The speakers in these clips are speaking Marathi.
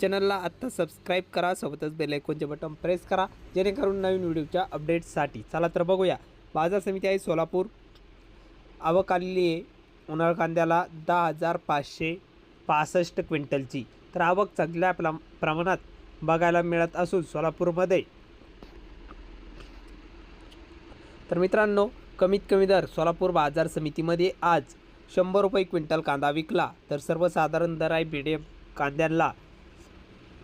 चॅनलला आत्ता सबस्क्राईब करा सोबतच बेलायकॉनचे बटन प्रेस करा जेणेकरून नवीन व्हिडिओच्या अपडेट्ससाठी चला तर बघूया. बाजार समिती आहे सोलापूर. आवक आलेली आहे. उन्हाळ कांद्याला दहा हजार पाचशे पासष्ट क्विंटलची. तर आवक चांगल्या प्रमा प्रमाणात बघायला मिळत असून सोलापूरमध्ये. तर मित्रांनो कमीत कमी दर सोलापूर बाजार समितीमध्ये आज शंभर रुपये क्विंटल कांदा विकला. तर सर्वसाधारण दर आहे बीडीएम कांद्यांना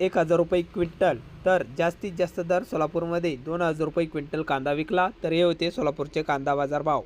एक हजार रुपये क्विंटल. तर जास्तीत जास्त दर सोलापूरमध्ये दोन हजार रुपये क्विंटल कांदा विकला तर हे होते सोलापूरचे कांदा बाजार भाव.